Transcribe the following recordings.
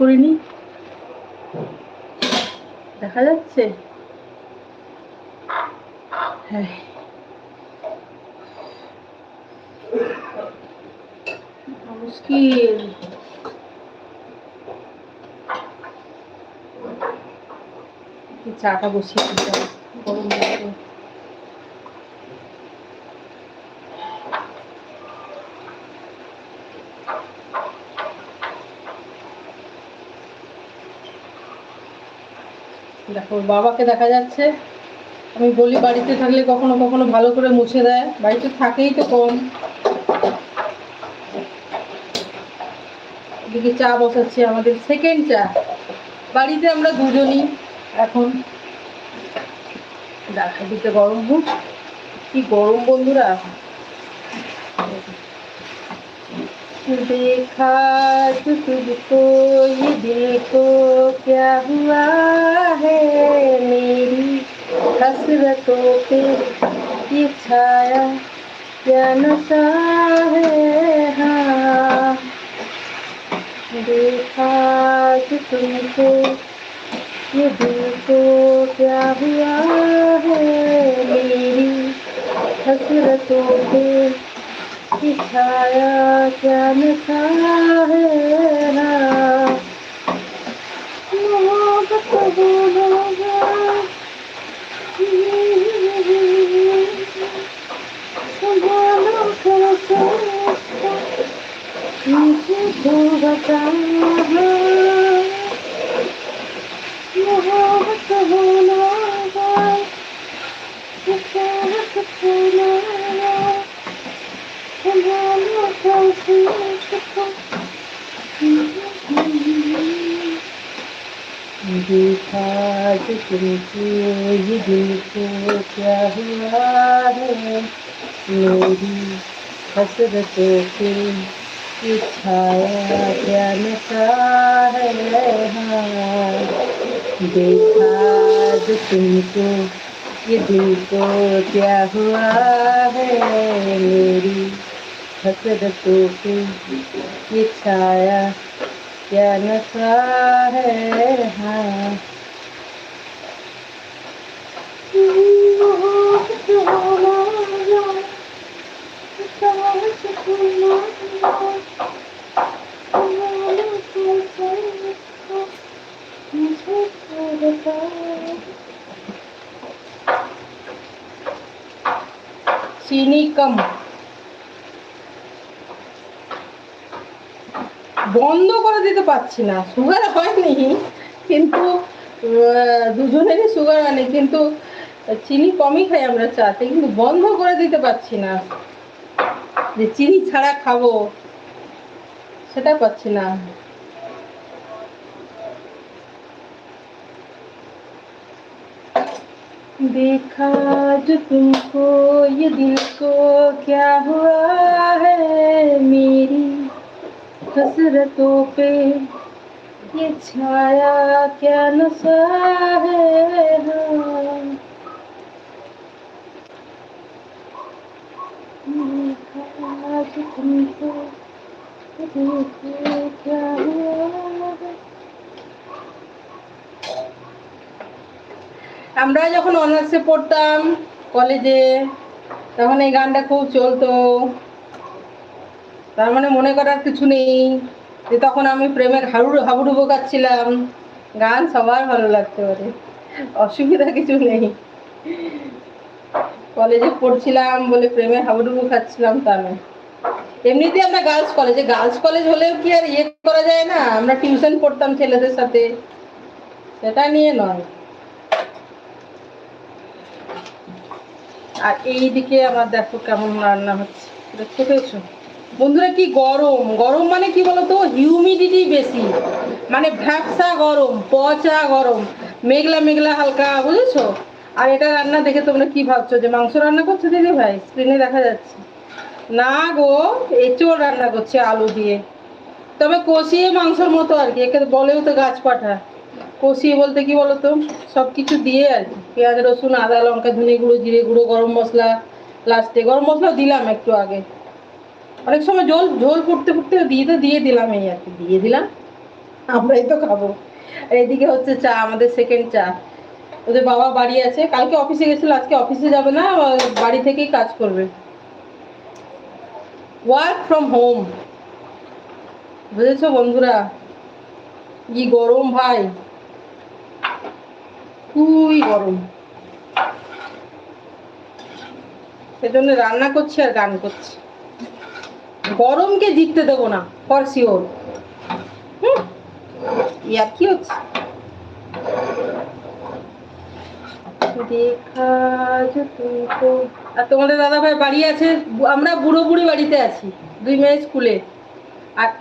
করিনি। দেখা যাচ্ছে? হ্যাঁ। চাটা বসিয়ে হবে, গরম লাগবে দেখো, বাবাকে দেখা যাচ্ছে। আমি বলি, বাড়িতে থাকলে কখনো কখনো ভালো করে মুছে দেয়। বাড়িতে থাকেই তো কম। এদিকে চা বসাচ্ছি আমাদের সেকেন্ড চা। বাড়িতে আমরা দুজনই এখন। দেখ, এদিকে গরম হোক কি গরম বন্ধুরা। देखा तो तुझको ये को क्या हुआ है मेरी हसरतों पे। ये छाया क्या नशा है हाँ। देखा तो तुमको ये को क्या हुआ है मेरी हसरतों पे। की छाया क्या नशा है हाँ। मोहब्बत बोलोगा संभालो कैसे मुझे तो बता मोहब्बत बोलोगा देखा जो तुमको ये दिल को क्या हुआ है? मेरी हसरतों ये छाया क्या नशा है? हाँ। देखा तुमको ये दिल को क्या हुआ है? मेरी हसरतों पे ये छाया क्या नशा है বন্ধ করে দিতে পারছি না সুগার হয়নি কিন্তু আহ, দুজনেরই সুগার হয়নি কিন্তু চিনি কমই খাই আমরা চাতে কিন্তু বন্ধ করে দিতে পারছি না যে চিনি ছাড়া খাবো সেটা পাচ্ছি না देखा जो तुमको ये दिल को क्या हुआ हसरतों पे ये छाया क्या नशा है हाँ। देखा जो तुमको ये दिल को क्या हुआ है আমরা যখন অনার্সে পড়তাম কলেজে তখন এই গানটা খুব চলতো তার মানে মনে করার কিছু নেই। যে তখন আমি প্রেমের হাবুডু হাবুডুবো গাচ্ছিলাম গান সবার ভালো লাগতে পারে। অসুবিধা কিছু নেই। কলেজে পড়ছিলাম বলে প্রেমে হাবুডুবু খাচ্ছিলাম তা নয়। এমনিতে আমরা গার্লস কলেজে গার্লস কলেজ হলেও কি আর ইয়ে করা যায় না? আমরা টিউশন পড়তাম ছেলেদের সাথে। সেটা নিয়ে নয়। আর এই দিকে আমার দেখো কেমন রান্না হচ্ছে। দেখতে পেয়েছ? বন্ধুরা, কি গরম? গরম মানে কি বলতো? হিউমিডিটি বেশি। মানে ভ্যাপসা গরম, পচা গরম, মেঘলা মেঘলা হালকা, বুঝেছ? আর এটা রান্না দেখে তোমরা কি ভাবছ? যে মাংস রান্না করছ দিদি ভাই? স্ক্রিনে দেখা যাচ্ছে। না গো, এঁচোড় রান্না করছে আলু দিয়ে। তবে কষিয়ে মাংসর মতো আর কি। একে বলেও তো গাছ পাঠা। কষিয়ে বলতে কি বলতো? সব কিছু দিয়ে আর কি। পেঁয়াজ, রসুন, আদা, লঙ্কা, ধনে গুঁড়ো, জিরে গুঁড়ো, গরম মশলা লাস্টে গরম মশলা দিলাম একটু আগে। অনেক সময় ঝোল ঝোল ফুটতে ফুটতে দিয়ে তো দিয়ে দিলাম এই আর কি, দিয়ে দিলাম, আমরাই তো খাব। আর এদিকে হচ্ছে চা, আমাদের সেকেন্ড চা। ওদের বাবা বাড়ি আছে, কালকে অফিসে গেছিল, আজকে অফিসে যাবে না বাড়ি থেকেই কাজ করবে। ওয়ার্ক ফ্রম হোম বুঝেছ বন্ধুরা? কি গরম ভাই। খুবই গরম। সেজন্য রান্না করছি আর গান করছি। গরমকে জিততে দেবো না ফর শিওর ইয়ার কি হচ্ছে? আর তোমাদের দাদা ভাই বাড়ি আছে? আমরা বুড়ো বুড়ি বাড়িতে আছি, দুই মেয়ে স্কুলে। আর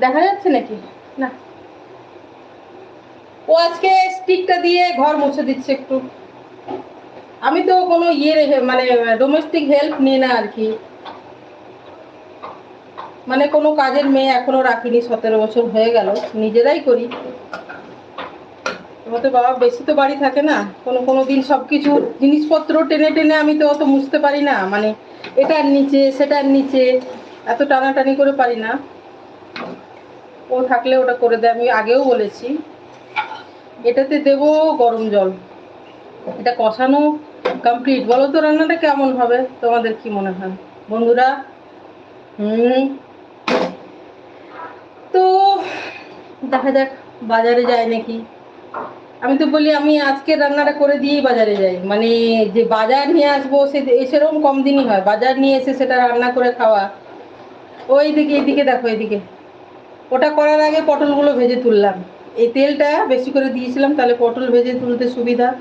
দেখা যাচ্ছে নাকি? না। ও আজকে স্টিকটা দিয়ে ঘর মুছে দিচ্ছে একটু। আমি তো কোনো ইয়ে রেখে- মানে ডোমেস্টিক হেল্প নিই না আর কি। মানে কোনো কাজের মেয়ে এখনও রাখিনি, সতেরো বছর হয়ে গেল, নিজেরাই করি। তোমার তো বাবা বেশি তো বাড়ি থাকে না, কোনো কোনো দিন সব কিছু জিনিসপত্র টেনে টেনে আমি তো অত মুছতে পারি না মানে এটার নিচে সেটার নিচে, এত টানাটানি করে পারি না। ও থাকলে ওটা করে দেয়, আমি আগেও বলেছি। এটাতে দেবো গরম জল। এটা কষানো কমপ্লিট বলো তো রান্নাটা কেমন হবে? তোমাদের কি মনে হয়? বন্ধুরা, হুম তো দেখা যাক, বাজারে যায় নাকি। আমি তো বলি, আমি আজকে রান্নাটা করে দিয়েই বাজারে যাই। মানে যে বাজার নিয়ে আসব, সে সেরকম কম দিনই হয়। বাজার নিয়ে এসে সেটা রান্না করে খাওয়া। ওই দিকে এইদিকে দেখো, এইদিকে। ওটা করার আগে পটলগুলো ভেজে তুললাম। এই তেলটা বেশি করে দিয়েছিলাম, তাহলে পটল ভেজে তুলতে সুবিধা।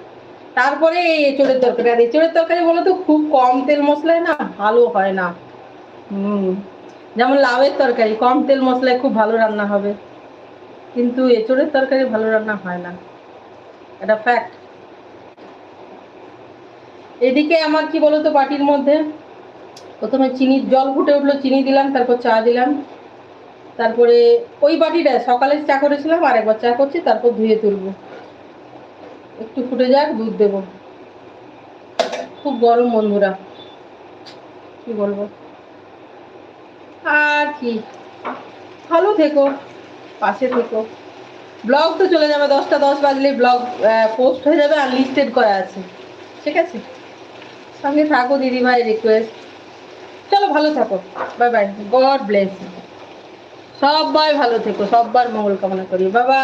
তারপরে এই এঁচড়ের তরকারি। আর এঁচড়ের তরকারি বলো তো, খুব কম তেল মশলায় না ভালো হয় না। হুম, যেমন লাউয়ের তরকারি, কম তেল মশলায় খুব ভালো রান্না হবে। কিন্তু এঁচড়ের তরকারি ভালো রান্না হয় না। এটা ফ্যাক্ট এদিকে আমার কি বলতো বাটির মধ্যে? প্রথমে চিনির জল ফুটে উঠল, চিনি দিলাম, তারপর চা দিলাম। তারপরে ওই বাটিটা সকালে চা করেছিলাম, আর একবার চা করছি, তারপর ধুয়ে তুলবো। একটু ফুটে যাক, দুধ দেবো। খুব গরম বন্ধুরা। কি বলব? আর কি? ভালো থেকো। পাশে থেকো। ব্লগ তো চলে যাবে, দশটা দশ বাজলে ব্লগ পোস্ট হয়ে যাবে আর লিস্টেড করা আছে। ঠিক আছে? সঙ্গে থাকো দিদিভাই রিকোয়েস্ট চলো ভালো থাকো। বাই বাই গড ব্লেস সবাই ভালো থেকো, সববার মঙ্গল কামনা করি। বাবা